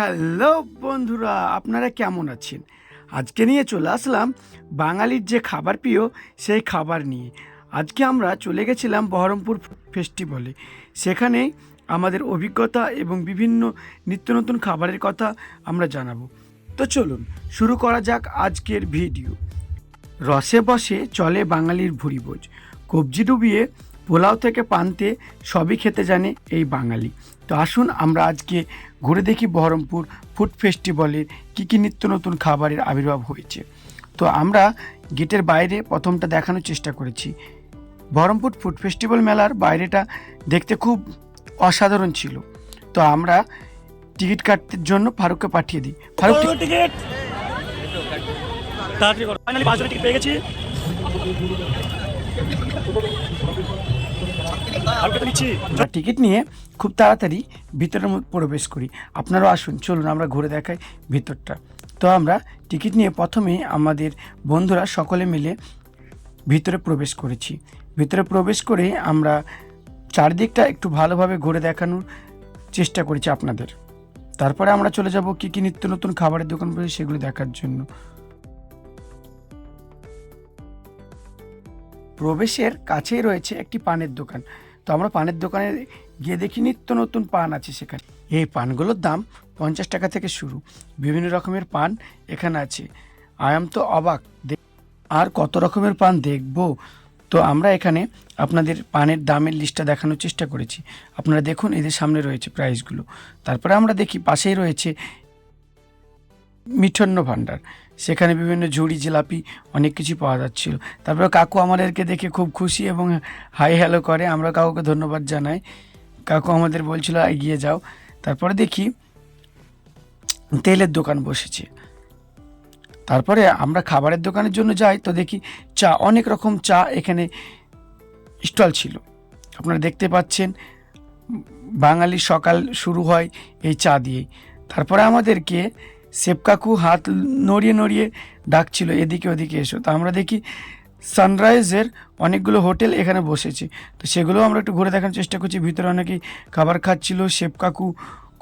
Hello বন্ধুরা, আপনারা কেমন আছেন? আজকে নিয়ে চলে আসলাম বাঙালির যে খাবার প্রিয়, সেই খাবার নিয়ে। আজকে আমরা চলে গেছিলাম বহরমপুর ফেস্টিভ্যালে। সেখানে আমাদের অভিজ্ঞতা এবং বিভিন্ন নিত্য নতুন খাবারের কথা আমরা জানাব। তো চলুন, শুরু করা যাক আজকের ভিডিও। রসে বসে চলে বাঙালির ভুরিভোজ কবজি ডুবিয়ে পোলাও থেকে পান্তে সবই খেতে জানে এই বাঙালি। তো আসুন আমরা আজকে ঘুরে দেখি বহরমপুর ফুড ফেস্টিভ্যালের কী কী নিত্য নতুন খাবারের আবির্ভাব হয়েছে। তো আমরা গেটের বাইরে প্রথমটা দেখানোর চেষ্টা করেছি। বহরমপুর ফুড ফেস্টিভ্যাল মেলার বাইরেটা দেখতে খুব অসাধারণ ছিল। তো আমরা টিকিট কাটতে জন্য ফারুককে পাঠিয়ে দিই। ফারুক টিকিট! ফাইনালি টিকিট পেয়ে গেছি। টিকিট নিয়ে খুব তাড়াতাড়ি ভিতরের মধ্যে প্রবেশ করি। আপনারাও আসুন, চলুন আমরা ঘুরে দেখাই ভিতরটা। তো আমরা টিকিট নিয়ে প্রথমে আমাদের বন্ধুরা সকলে মিলে ভিতরে প্রবেশ করেছি। ভিতরে প্রবেশ করে আমরা চারদিকটা একটু ভালোভাবে ঘুরে দেখানোর চেষ্টা করেছি আপনাদের। তারপরে আমরা চলে যাব কী কী নিত্য নতুন খাবারের দোকান সেগুলো দেখার জন্য। প্রবেশের কাছেই রয়েছে একটি পানের দোকান। তো আমরা পানের দোকানে গিয়ে দেখি নিত্য নতুন পান আছে সেখানে। এই পানগুলোর দাম পঞ্চাশ টাকা থেকে শুরু। বিভিন্ন রকমের পান এখানে আছে। আয়াম তো অবাক। আর কত রকমের পান দেখব? তো আমরা এখানে আপনাদের পানের দামের লিস্টটা দেখানোর চেষ্টা করেছি। আপনারা দেখুন, এদের সামনে রয়েছে প্রাইসগুলো। তারপরে আমরা দেখি, পাশেই রয়েছে মিঠন্ন ভাণ্ডার। সেখানে বিভিন্ন ঝুড়ি, জিলাপি অনেক কিছু পাওয়া যাচ্ছিল। তারপরে কাকু আমাদেরকে দেখে খুব খুশি এবং হাই হ্যালো করে। আমরা কাকুকে ধন্যবাদ জানাই। কাকু আমাদের বলছিল, এগিয়ে যাও। তারপরে দেখি তেলের দোকান বসেছে। তারপরে আমরা খাবারের দোকানের জন্য যাই তো দেখি চা, অনেক রকম চা এখানে স্টল ছিল। আপনারা দেখতে পাচ্ছেন বাঙালি সকাল শুরু হয় এই চা দিয়েই। তারপরে আমাদেরকে সেবকাকু হাত নড়িয়ে নড়িয়ে ডাকছিল, এদিকে ওদিকে এসো। তো আমরা দেখি সানরাইজের অনেকগুলো হোটেল এখানে বসেছে। তো সেগুলো আমরা একটু ঘুরে দেখার চেষ্টা করছি। ভিতরে অনেকেই খাবার খাচ্ছিল শেফ কাকু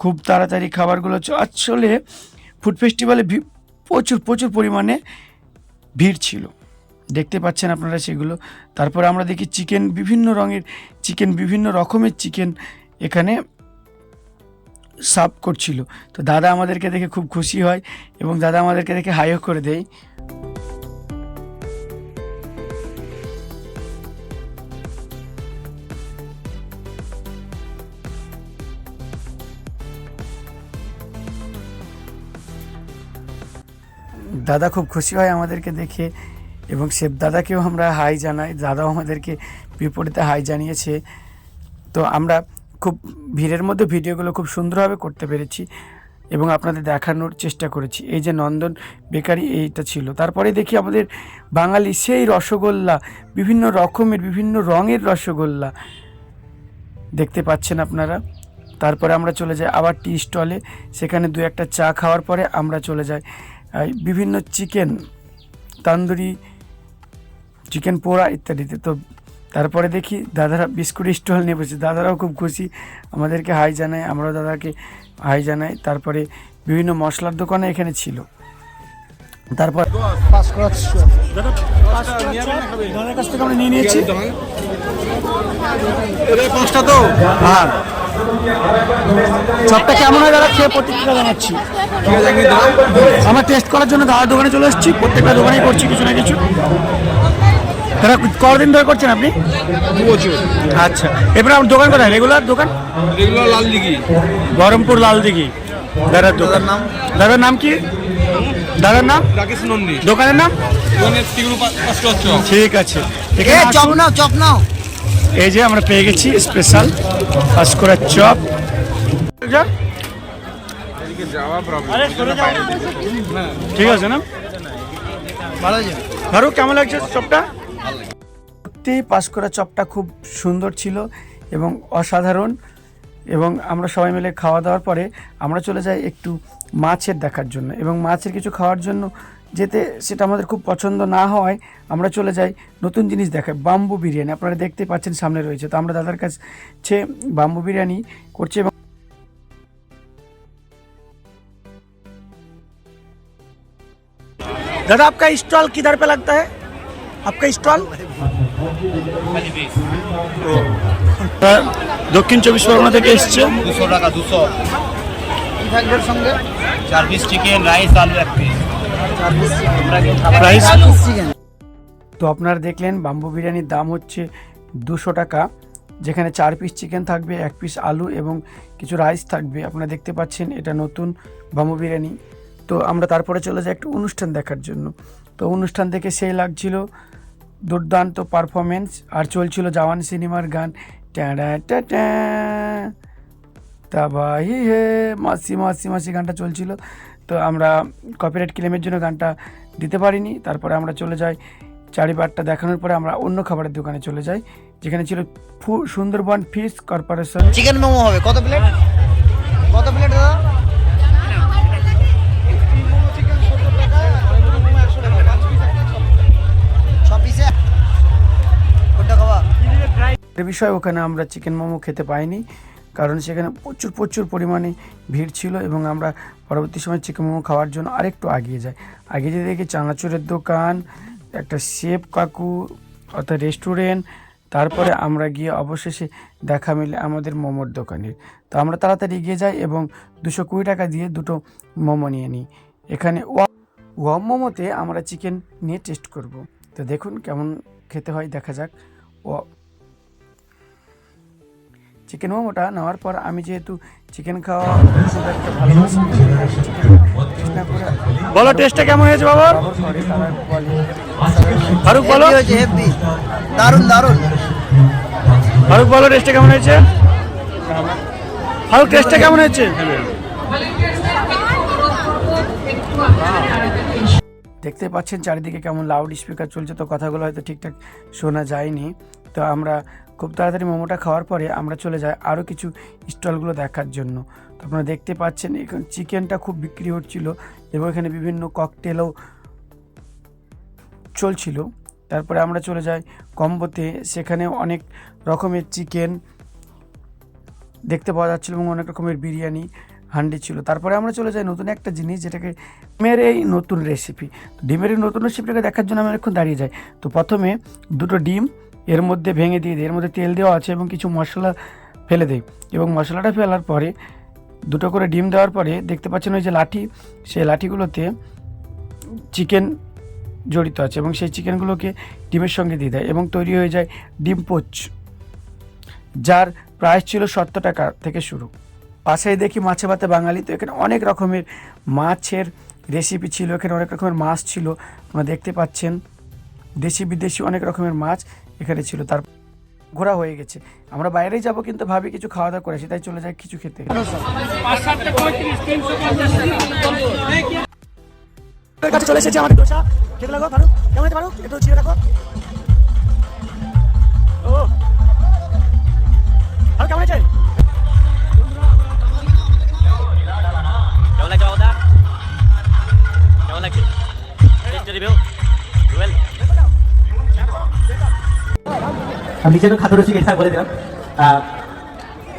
খুব তাড়াতাড়ি খাবারগুলো আসলে ফুড ফেস্টিভ্যালে প্রচুর প্রচুর পরিমাণে ভিড় ছিল। দেখতে পাচ্ছেন আপনারা সেগুলো। তারপরে আমরা দেখি চিকেন বিভিন্ন রঙের, চিকেন বিভিন্ন রকমের চিকেন এখানে সার্ভ করছিল। তো দাদা আমাদেরকে দেখে খুব খুশি হয় এবং দাদা আমাদেরকে দেখে হাইও করে দেয়। দাদা খুব খুশি হয় আমাদেরকে দেখে এবং শেফ দাদাকেও আমরা হাই জানাই। দাদাও আমাদেরকে বিপরীতে হাই জানিয়েছে। তো আমরা খুব ভিড়ের মধ্যে ভিডিওগুলো খুব সুন্দরভাবে করতে পেরেছি এবং আপনাদের দেখানোর চেষ্টা করেছি। এই যে নন্দন বেকারি এইটা ছিল। তারপরে দেখি আমাদের বাঙালি সেই রসগোল্লা, বিভিন্ন রকমের, বিভিন্ন রঙের রসগোল্লা দেখতে পাচ্ছেন আপনারা। তারপরে আমরা চলে যাই আবার টি স্টলে, সেখানে দু একটা চা খাওয়ার পরে আমরা চলে যাই। বিভিন্ন চিকেন, তান্দুরি, চিকেন পোড়া ইত্যাদিতে। তো তারপরে দেখি দাদারা বিস্কুট স্টল নিয়ে বসে। দাদারাও খুব খুশি। আমাদেরকে হাই জানায় আমরাও দাদাকে হাই জানাই। তারপরে বিভিন্ন মশলার দোকানে এখানে ছিল। তারপর দাদার কাছ থেকে আমরা নিয়ে নিয়েছি। পাঁচটা তো। হ্যাঁ চপটা কেমন হয় দাদা? খেয়ে প্রতিক্রিয়া জানাচ্ছি। আমরা টেস্ট করার জন্য দাদার দোকানে চলে এসেছি। প্রত্যেকটা দোকানেই করছি কিছু না কিছু। দাদা কতদিন ধরে করছেন আপনি? দু বছর আচ্ছা এবারে আমার দোকান কোথায়? রেগুলার দোকান? এগুলো লাল দিঘি বহরমপুর লালদিঘি। দাদার দোকান। নাম? দাদার নাম কি? দাদার নাম? রাকেশ নন্দী। দোকানের নাম? ঠিক আছে। আসুন। নাও চপ নাও। এই যে আমরা পেয়ে গেছি স্পেশাল পাঁচ করার চপ ঠিক আছে না? ভালো আছে ফারুক কেমন লাগছে চপটা? সত্যি করা চপটা খুব সুন্দর ছিল এবং অসাধারণ। এবং আমরা সবাই মিলে খাওয়া দাওয়ার পরে আমরা চলে যাই একটু মাছের দেখার জন্য। এবং মাছের কিছু খাওয়ার জন্য যেতে সেটা আমাদের খুব পছন্দ না হওয়ায় আমরা চলে যাই নতুন জিনিস দেখায়, বাম্বু বিরিয়ানি। আপনারা দেখতে পাচ্ছেন সামনে রয়েছে। তো আমরা দাদার কাছে বাম্বু বিরিয়ানি করছি এবং দাদা, আপনার স্টল किधर पे লাগতে হয় আপনার স্টল? দক্ষিণ চব্বিশ পরগনা থেকে এসছে। দুশো টাকা দুশো। থাকবে সঙ্গে? চার পিস চিকেন রাইস আলু এক পিস প্রাইস চিকেন তো আপনারা দেখলেন বাম্বু বিরিয়ানির দাম হচ্ছে দুশো টাকা যেখানে চার পিস চিকেন থাকবে এক পিস আলু এবং কিছু রাইস থাকবে। আপনারা দেখতে পাচ্ছেন এটা নতুন বাম্বু বিরিয়ানি। তো আমরা তারপরে চলে যাই একটা অনুষ্ঠান দেখার জন্য। তো অনুষ্ঠান থেকে সেই লাগছিল দুর্দান্ত পারফরমেন্স আর চলছিল জওয়ান সিনেমার গান। তাবাহি হে, মাসি মাসি মাসি গানটা চলছিল। তো আমরা কপিরাইট ক্লেমের জন্য গানটা দিতে পারিনি। তারপরে আমরা চলে যাই। চারিবারটা দেখানোর পরে আমরা অন্য খাবারের দোকানে চলে যাই, যেখানে ছিল Sundarban fish corporation. Chicken momo হবে। কত প্লেট বিষয়ে, ওখানে আমরা চিকেন মোমো খেতে পাইনি, কারণ সেখানে প্রচুর প্রচুর পরিমাণে ভিড় ছিল এবং আমরা পরবর্তী সময় চিকেন মোমো খাওয়ার জন্য আরেকটু আগিয়ে যাই। আগে যেয়ে দেখি চানাচুরের দোকান, একটা শেফ কাকু অর্থাৎ রেস্টুরেন্ট তারপরে আমরা গিয়ে অবশেষে দেখা মিলে আমাদের মোমোর দোকানের। তো আমরা তাড়াতাড়ি এগিয়ে যাই এবং দুশো কুড়ি টাকা দিয়ে দুটো মোমো নিয়ে নিই। এখানে ওয়া ওয়াম মোমোতে আমরা চিকেন নিয়ে টেস্ট করব। তো দেখুন কেমন খেতে হয়, দেখা যাক। চিকেন মোমোটা নেওয়ার পর আমি যেহেতু চিকেন খাওয়া খুব একটা ভালোবাসি বলো টেস্টটা কেমন হয়েছে বাবা? ফারুক বলো। দারুণ দারুণ ফারুক বলো টেস্টটা কেমন হয়েছে? ফারুক টেস্টটা কেমন হয়েছে? দেখতে পাচ্ছেন চারিদিকে কেমন লাউড স্পিকার চলছে তো কথাগুলো হয়তো ঠিকঠাক শোনা যায়নি। তো আমরা খুব তাড়াতাড়ি মোমোটা খাওয়ার পরে আমরা চলে যাই আরও কিছু স্টলগুলো দেখার জন্য। তো আপনারা দেখতে পাচ্ছেন, এখানে চিকেনটা খুব বিক্রি হচ্ছিল এবং এখানে বিভিন্ন ককটেলও চলছিল। তারপরে আমরা চলে যাই কম্বোতে, সেখানে অনেক রকমের চিকেন দেখতে পাওয়া যাচ্ছিল এবং অনেক রকমের বিরিয়ানি হান্ডি ছিল। তারপরে আমরা চলে যাই নতুন একটা জিনিস, যেটাকে ডিমের এই নতুন রেসিপি ডিমের এই নতুন রেসিপিটাকে দেখার জন্য আমি এখন দাঁড়িয়ে যাই। তো প্রথমে দুটো ডিম এর মধ্যে ভেঙে দিয়ে দিই এর মধ্যে তেল দেওয়া আছে এবং কিছু মশলা ফেলে দেয় এবং মশলাটা ফেলার পরে, দুটো করে ডিম দেওয়ার পরে দেখতে পাচ্ছেন ওই যে লাঠি, সেই লাঠিগুলোতে চিকেন জড়িত আছে এবং সেই চিকেনগুলোকে ডিমের সঙ্গে দিয়ে দেয় এবং তৈরি হয়ে যায় ডিম পোচ, যার প্রাইস ছিল সত্তর টাকা থেকে শুরু। পাশেই দেখি মাছে ভাতে বাঙালি, তো এখানে অনেক রকমের মাছের রেসিপি ছিল, এখানে অনেক রকমের মাছ ছিল। আপনারা দেখতে পাচ্ছেন দেশি বিদেশি অনেক রকমের মাছ। এখানে ছিল তার ঘোরা হয়ে গেছে। আমরা বাইরেই যাব কিন্তু ভাবি কিছু খাওয়া দাওয়া করেছি তাই চলে যাই কিছু খেতে। কাছে চলে এসেছে আমাদের দোসা। খেতে লাগো ফারুক কেমন একটু ছিঁড়ে রাখো ও। ফারুক কেমন হয়েছে কেমন লাগছে কেমন লাগছে? রিভিউ আমি খাদ্য রসিক এটা বলে দিলাম।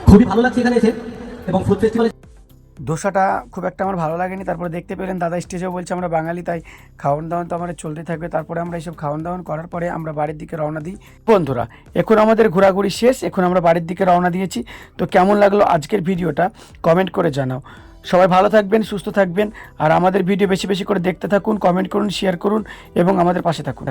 খুবই ভালো লাগছে এখানে এসে এবং ফুড ফেস্টিভ্যালে দোসাটা খুব একটা আমার ভালো লাগেনি, তারপরে দেখতে পেলেন দাদা স্টেজেও বলছে আমরা বাঙালি, তাই খাওয়ান দাওয়ান তো আমাদের চলতে থাকবে। তারপরে আমরা এইসব খাওয়ান দাওয়ান করার পরে আমরা বাড়ির দিকে রওনা দিই। বন্ধুরা, এখন আমাদের ঘোরাঘুরি শেষ, এখন আমরা বাড়ির দিকে রওনা দিয়েছি। তো কেমন লাগল আজকের ভিডিওটা? কমেন্ট করে জানাও। সবাই ভালো থাকবেন, সুস্থ থাকবেন, আর আমাদের ভিডিও বেশি বেশি করে দেখতে থাকুন কমেন্ট করুন শেয়ার করুন, এবং আমাদের পাশে থাকুন।